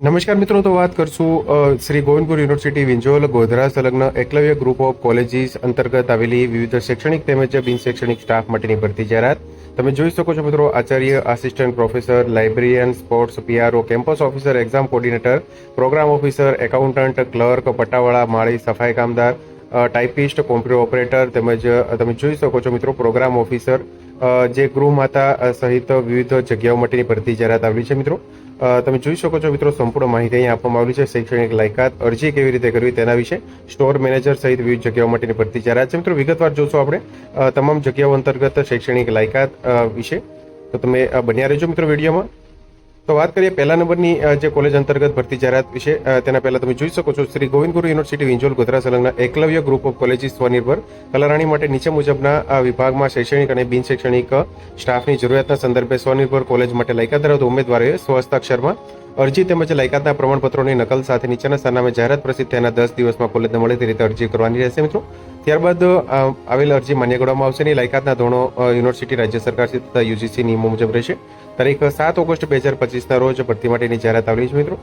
નમસ્કાર મિત્રો તો વાત કરશું શ્રી ગોવિંદપુર યુનિવર્સિટી વિંજોલ ગોધરા સંલગ્ન એકલવ્ય ગ્રુપ ઓફ કોલેજીસ અંતર્ગત આવેલી વિવિધ શૈક્ષણિક તેમજ બિન શૈક્ષણિક સ્ટાફ માટેની ભરતી જાહેરાત. તમે જોઈ શકો છો મિત્રો, Acharya assistant professor librarian sports PRO campus officer exam coordinator programme officer accountant clerk પટ્ટાવાળા માળી, સફાઈ કામદાર ટાઇપિસ્ટ કોમ્પ્યુટર ઓપરેટર તેમજ તમે જોઈ શકો છો મિત્રો પ્રોગ્રામ ઓફિસર જે ગૃહમાતા માતા સહિત વિવિધ જગ્યાઓ માટેની ભરતી જાહેરાત આવેલી છે, મિત્રો. તમે જોઈ શકો છો, મિત્રો, સંપૂર્ણ માહિતી અહીં આપવામાં આવેલી છે. શૈક્ષણિક લાયકાત, અરજી કેવી રીતે કરવી તેના વિશે, સ્ટોર મેનેજર સહિત વિવિધ જગ્યાઓ માટેની ભરતી જાહેરાત છે. મિત્રો, વિગતવાર જોશો આપણે. તમામ જગ્યાઓ અંતર્ગત શૈક્ષણિક લાયકાત વિશે. તો તમે બન્યા રહેજો, મિત્રો, વિડીયોમાં. તો વાત કરીએ પહેલા નંબરની જે કોલેજ અંતર્ગત ભરતી જાહેરાત વિશે તેના પહેલા તમે જોઈ શકો છો, શ્રી ગોવિંદગુરુ યુનિવર્સિટી વિંજોલ ગોધરા સંલગ્ન એકલવ્ય ગ્રુપ ઓફ કોલેજીસ સ્વનિર્ભર કલારાણી માટે નીચે મુજબના વિભાગમાં શૈક્ષણિક અને બિન શૈક્ષણિક સ્ટાફની જરૂરિયાતના સંદર્ભે સ્વનિર્ભર કોલેજ માટે લાયકાત ધરાવતા ઉમેદવારોએ સ્વહસ્તાક્ષરમાં અરજી તેમજ લાયકાતના પ્રમાણપત્રોની નકલ સાથે નીચેના સરનામે જાહેરાત પ્રસિદ્ધ થયાના દસ દિવસમાં કોલેજને મળે તે રીતે અરજી કરવાની રહેશે, મિત્રો. ત્યારબાદ આવેલ અરજી માન્ય ગણવામાં આવશે અને લાયકાતના ધોરણો યુનિવર્સિટી, રાજ્ય સરકાર તથા યુજીસી નિયમો મુજબ રહેશે. તારીખ સાત ઓગસ્ટ બે હજાર પચીસના રોજ ભરતી માટેની જાહેરાત આવેલી છે મિત્રો.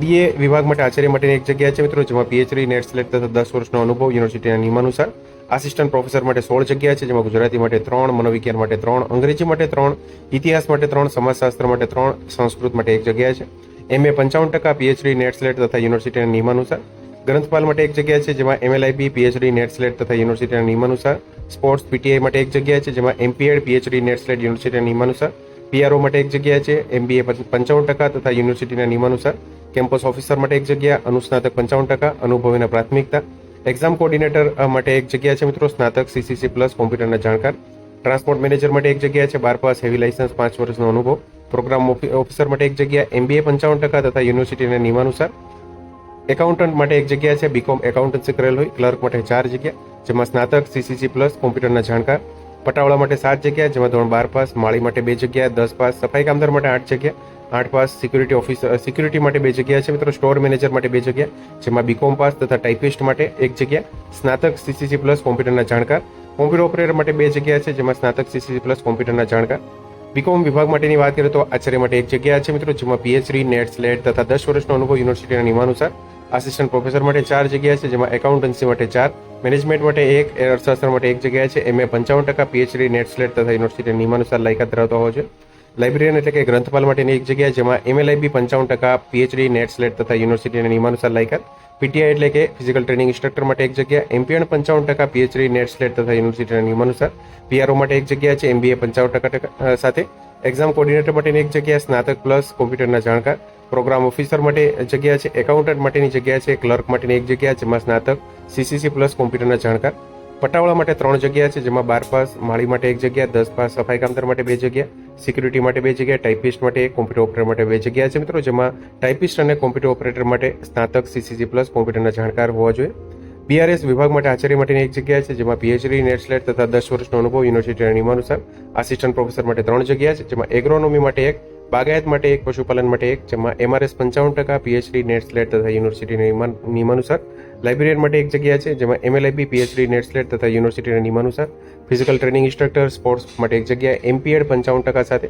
બીએ વિભાગ માટે આચાર્ય માટેની એક જગ્યા છે મિત્રો, જેમાં પીએચડી નેટ સિલેક્ટ તથા દસ વર્ષનો અનુભવ યુનિવર્સિટીના નિયમાનુસાર આસિસ્ટન્ટ પ્રોફેસર માટે સોળ જગ્યા છે, જેમાં ગુજરાતી માટે ત્રણ, મનોવિજ્ઞાન માટે ત્રણ, અંગ્રેજી માટે ત્રણ, ઇતિહાસ માટે ત્રણ, સમાજશાસ્ત્ર માટે ત્રણ, સંસ્કૃત માટે એક જગ્યા છે. એમએ પંચાવન ટકા પીએચડી નેટ સિલેક્ટ તથા યુનિવર્સિટીના નિયમાનુસાર ગ્રંથપાલ માટે એક જગ્યા છે, જેમાં એમએલઆઈબી પીએચડી નેટ સિલેક્ટ તથા યુનિવર્સિટીના નિયમાનુસાર સ્પોર્ટ્સ પીટીઆઈ માટે એક જગ્યા છે, જેમાં એમપીએડ પીએચડી નેટ સિલેક્ટ યુનિવર્સિટીના નિયમાનુસાર પીઆરઓ માટે એક જગ્યા છે એમબીએ પંચાવન ટકા તથા યુનિવર્સિટીના નિયમાનુસાર કેમ્પસ ઓફિસર માટે એક જગ્યા, અનુસ્નાતક પંચાવન ટકા અનુભવીના પ્રાથમિકતા. એક્ઝામ કોર્ડિનેટર માટે એક જગ્યા છે મિત્રો, સ્નાતક સીસીસી પ્લસ કોમ્પ્યુટરના જાણકાર. ટ્રાન્સપોર્ટ મેનેજર માટે એક જગ્યા છે, બાર પાસ હેવી લાઇસન્સ પાંચ વર્ષનો અનુભવ. પ્રોગ્રામ ઓફિ- ઓફિસર માટે એક જગ્યા એમબીએ પંચાવન ટકા તથા યુનિવર્સિટીના નિયમાનુસાર. એકાઉન્ટન્ટ માટે એક જગ્યા છે બીકોમ એકાઉન્ટન્સી કરેલ હોય ક્લર્ક માટે ચાર જગ્યા, જેમાં સ્નાતક સીસીસી પ્લસ કોમ્પ્યુટરના જાણકાર. પટાવાળા માટે સાત જગ્યા, જેમાં ધોરણ બાર પાસ, માળી માટે બે જગ્યા, દસ પાસ, સફાઈ કામદાર માટે આઠ જગ્યા, આઠ પાસ સિક્યુરિટી ઓફિસર સિક્યુરિટી માટે બે જગ્યા છે મિત્રો સ્ટોર મેનેજર માટે બે જગ્યા, જેમાં બીકોમ પાસ તથા ટાઈપિસ્ટ માટે એક જગ્યા, સ્નાતક સીસીસી પ્લસ કોમ્પ્યુટરના જાણકાર કોમ્પ્યુટર ઓપરેટર માટે બે જગ્યા છે, જેમાં સ્નાતક સીસીસી પ્લસ કોમ્પ્યુટરના જાણકાર. બીકોમ વિભાગ માટેની વાત કરીએ તો આચાર્ય માટે એક જગ્યા છે મિત્રો, જેમાં પીએચડી નેટ સ્લેટ તથા દસ વર્ષનો અનુભવ યુનિવર્સિટીના નિયમાનુસાર આસિસ્ટન્ટ પ્રોફેસર માટે ચાર જગ્યા છે, જેમાં એકાઉન્ટન્સી માટે ચાર મેનેજમેન્ટ માટે એક અર્થશાસ્ત્ર માટે એક જગ્યા છે. એમએ પંચાવન ટકા પીએચડી નેટ સ્લેટ તથા યુનિવર્સિટીના નિયમાનુસાર લાયકાત ધરાવતો હોવો છે. લાઇબ્રેરિયન એટલે કે ગ્રંથપાલ માટેની એક જગ્યા, જેમાં એમએલઆઈબી પંચાવન ટકા પીએચડી નેટ સ્લેટ તથા યુનિવર્સિટીના નિયમાનુસાર લાયકાત. પીટીઆઈ એટલે કે ફિઝિકલ ટ્રેનિંગ ઇન્સ્ટ્રક્ટર માટે એક જગ્યા. એમપીએન પંચાવન ટકા પીએચડી નેટ સ્લેટ તથા યુનિવર્સિટીના નિયમાનુસાર. પીઆરઓ માટે એક જગ્યા છે એમબીએ પંચાવન ટકા સાથે. એક્ઝામ કોર્ડિનેટર માટેની એક જગ્યા, સ્નાતક પ્લસ કોમ્પ્યુટરના જાણકાર. પ્રોગ્રામ ઓફિસર માટે જગ્યા છે, એકાઉન્ટન્ટ માટેની જગ્યા છે, ક્લર્ક માટેની એક જગ્યા જેમાં સ્નાતક સીસીસી પ્લસ કોમ્પ્યુટરના જાણકાર. પટાવાળા માટે ત્રણ જગ્યા છે, જેમાં બાર પાસ, માળી માટે એક જગ્યા, દસ પાસ, સફાઈ કામદાર માટે બે જગ્યા, સિક્યુરિટી માટે બે જગ્યા, ટાઈપિસ્ટ માટે એક, કોમ્પ્યુટર ઓપરેટર માટે બે જગ્યા છે મિત્રો, જેમાં ટાઈપિસ્ટ અને કોમ્પ્યુટર ઓપરેટર માટે સ્નાતક સીસીસી પ્લસ કોમ્પ્યુટરના જાણકાર હોવા જોઈએ. બીઆરએસ વિભાગ માટે આચાર્ય માટેની એક જગ્યા છે, જેમાં પીએચડી નેટ સ્લેટ તથા દસ વર્ષનો અનુભવ યુનિવર્સિટીના નિયમાનુસાર આસિસ્ટન્ટ પ્રોફેસર માટે ત્રણ જગ્યા છે, જેમાં એગ્રોનોમી માટે એક બાગાયત માટે એક, પશુપાલન માટે એક, જેમાં એમઆરએસ પંચાવન ટકા પીએચડી નેટ સ્લેટ તથા યુનિવર્સિટીના નિયમા- નિયમાનુસાર. લાઇબ્રેરિયન માટે એક જગ્યા છે, જેમાં એમએલઆઈબી પીએચડી નેટ સ્લેટ તથા યુનિવર્સિટીના નિયમાનુસાર. ફિઝિકલ ટ્રેનિંગ ઇન્સ્ટ્રક્ટર સ્પોર્ટ્સ માટે એક જગ્યા એમપીએડ પંચાવન ટકા સાથે.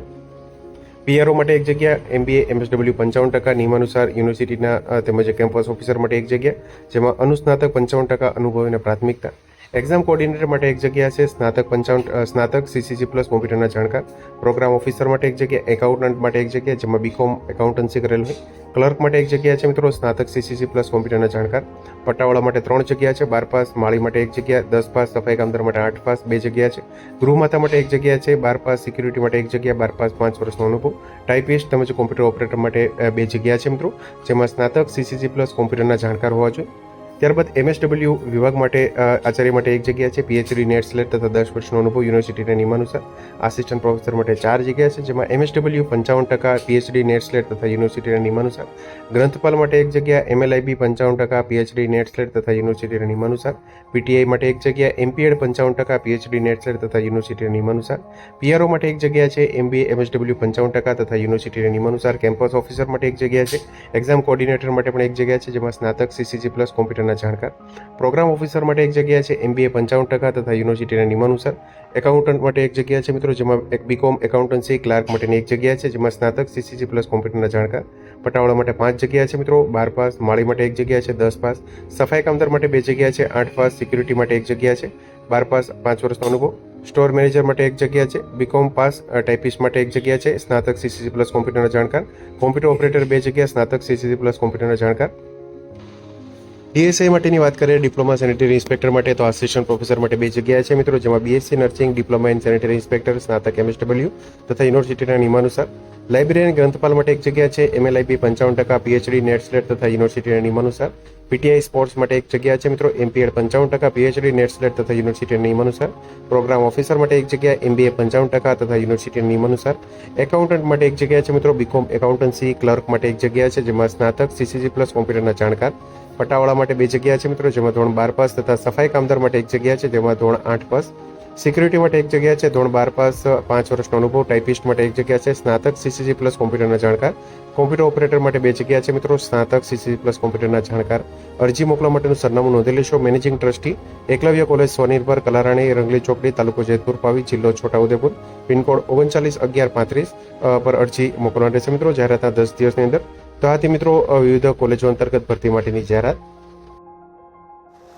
પીઆરઓ માટે એક જગ્યા એમબીએ એમએસડબલ્યુ પંચાવન ટકા, નિયમાનુસાર યુનિવર્સિટીના તેમજ કેમ્પસ ઓફિસર માટે એક જગ્યા, જેમાં અનુસ્નાતક પંચાવન ટકા અનુભવીને પ્રાથમિકતા. એક્ઝામ કોર્ડિનેટર માટે એક જગ્યા છે સ્નાતક પંચાવન અ, સ્નાતક સીસીસી પ્લસ કોમ્પ્યુટરના જાણકાર. પ્રોગ્રામ ઓફિસર માટે એક જગ્યા એકાઉન્ટન્ટ માટે એક જગ્યા જેમાં બીકોમ એકાઉન્ટન્સી કરેલ હોય ક્લર્ક માટે એક જગ્યા છે મિત્રો સ્નાતક સીસીસી પ્લસ કોમ્પ્યુટરના જાણકાર. પટ્ટાવાળા માટે ત્રણ જગ્યા છે બાર પાસ માળી માટે એક જગ્યા દસ પાસ સફાઈ કામદાર માટે આઠ પાસ બે જગ્યા છે. ગૃહમાતા માટે એક જગ્યા છે બાર પાસ સિક્યુરિટી માટે એક જગ્યા બાર પાસ પાંચ વર્ષનો અનુભવ. ટાઈપિસ્ટ તેમજ કોમ્પ્યુટર ઓપરેટર માટે અ, બે જગ્યા છે મિત્રો જેમાં સ્નાતક સીસીસી પ્લસ કોમ્પ્યુટરના જાણકાર હોવા જોઈએ. ત્યારબાદ એમએસડબલ્યુ વિભાગ માટે આચાર્ય માટે એક જગ્યા છે પીએચડી નેટ સ્લેટ તથા દસ વર્ષનો અનુભવ યુનિવર્સિટીના નિયમાનુસાર. આસિસ્ટન્ટ પ્રોફેસર માટે ચાર જગ્યા છે, જેમાં એમએસડબલ્યુ પંચાવન ટકા પીએચડી નેટ સ્લેટ તથા યુનિવર્સિટીના નિયમાનુસાર. ગ્રંથપાલ માટે એક જગ્યા એમએલઆઈબી પંચાવન ટકા પીએચડી નેટ સ્લેટ તથા યુનિવર્સિટીના નિયમાનુસાર. પીટીઆઈ માટે એક જગ્યા એમપીએડ પંચાવન ટકા પીએચડી નેટ સ્લેટ તથા યુનિવર્સિટીના નિયમાનુસાર. પીઆરઓ માટે એક જગ્યા છે એમબીએ એમએસડબલ્યુ પંચાવન ટકા તથા યુનિવર્સિટીના નિયમાનુસાર. કેમ્પસ ઓફિસર માટે એક જગ્યા છે એક્ઝામ કોર્ડિનેટર માટે પણ એક જગ્યા છે, જેમાં સ્નાતક સીસીજી પ્લસ કોમ્પ્યુટરના જાણકાર. પ્રોગ્રામ ઓફિસર માટે એક જગ્યા છે એમબીએ પંચાવન ટકા તથા યુનિવર્સિટીના નિયમાનુસાર. એકાઉન્ટન્ટ માટે એક જગ્યા છે મિત્રો, જેમાં એક બીકોમ એકાઉન્ટન્સી, ક્લાર્ક માટેની એક જગ્યા છે, જેમાં સ્નાતક સીસીજી પ્લસ કોમ્પ્યુટરના જાણકાર. પટાવાળા માટે પાંચ જગ્યા છે મિત્રો, બાર પાસ, માળી માટે એક જગ્યા છે, દસ પાસ. સફાઈ કામદાર માટે બે જગ્યા છે, આઠ પાસ, સિક્યુરિટી માટે એક જગ્યા છે, બાર પાસ, પાંચ વર્ષનો અનુભવ. સ્ટોર મેનેજર માટે એક જગ્યા છે બીકોમ પાસ ટાઈપિસ્ટ માટે એક જગ્યા છે, સ્નાતક સીસીસી પ્લસ કોમ્પ્યુટરના જાણકાર. કોમ્પ્યુટર ઓપરેટર બે જગ્યા, સ્નાતક સીસીસી પ્લસ કોમ્પ્યુટરના જાણકાર. ડીએસઆઈ માટેની વાત કરીએ, ડિપ્લોમા સેનેટરી ઇન્સ્પેક્ટર માટે તો આસિસ્ટન્ટ પ્રોફેસર માટે બે જગ્યા છે મિત્રો, જેમાં BSc nursing diploma in sanitary inspector સ્નાતક એમએસડબલ્યુ તથા યુનિવર્સિટીના નિયમાનુસાર. લાઇબ્રેરી ગ્રંથપાલ માટે એક જગ્યા છે. એમએલઆઈબી પંચાવન ટકા પીએચડી નેટ સ્લેટ તથા યુનિવર્સિટીના નિયમાનુસાર પીટીઆઈ સ્પોર્ટ્સ માટે એક જગ્યા છે મિત્રો એમપીએડ પંચાવન ટકા પીએચડી નેટ સ્લેટ તથા યુનિવર્સિટીના નિયમાનુસાર પ્રોગ્રામ ઓફિસર માટે એક જગ્યા એમબીએ પંચાવન ટકા તથા યુનિવર્સિટીના નિયમાનુસાર એકાઉન્ટન્ટ માટે એક જગ્યા છે મિત્રો બીકોમ એકાઉન્ટન્સી ક્લર્ક માટે એક જગ્યા છે, જેમાં સ્નાતક સીસીજી પ્લસ કોમ્પ્યુટરના જાણકાર. પટાવાળા માટે બે જગ્યા છે મિત્રો, જેમાં ધોરણ બાર પાસ તથા સફાઈ કામદાર માટે એક જગ્યા છે, જેમાં ધોરણ આઠ પાસ. સિક્યુરિટી માટે એક જગ્યા છે ધોરણ બાર પાસ, પાંચ વર્ષનો અનુભવ, ટાઈપિસ્ટ માટે એક જગ્યા છે સ્નાતક સીસીજી પ્લસ કોમ્પ્યુટરના જાણકાર. કોમ્પ્યુટર ઓપરેટર માટે બે જગ્યા છે મિત્રો, સ્નાતક સીસીસી પ્લસ કોમ્પ્યુટરના જાણકાર. અરજી મોકલવા માટેનું સરનામું નોંધી લેશો મેનેજિંગ ટ્રસ્ટી, એકલવ્ય કોલેજ સ્વનિર્ભર, કલારાણી, રંગલી ચોકડી, તાલુકો જેતપુર, પાવી જિલ્લો છોટાઉદેપુર. પિનકોડ ઓગણચાલીસ અગિયાર પાંત્રીસ પર અરજી મોકલવાની રહેશે મિત્રો. જાહેરાતના દસ દિવસની અંદર તો આથી મિત્રો વિવિધ કોલેજો અંતર્ગત ભરતી માટેની જાહેરાત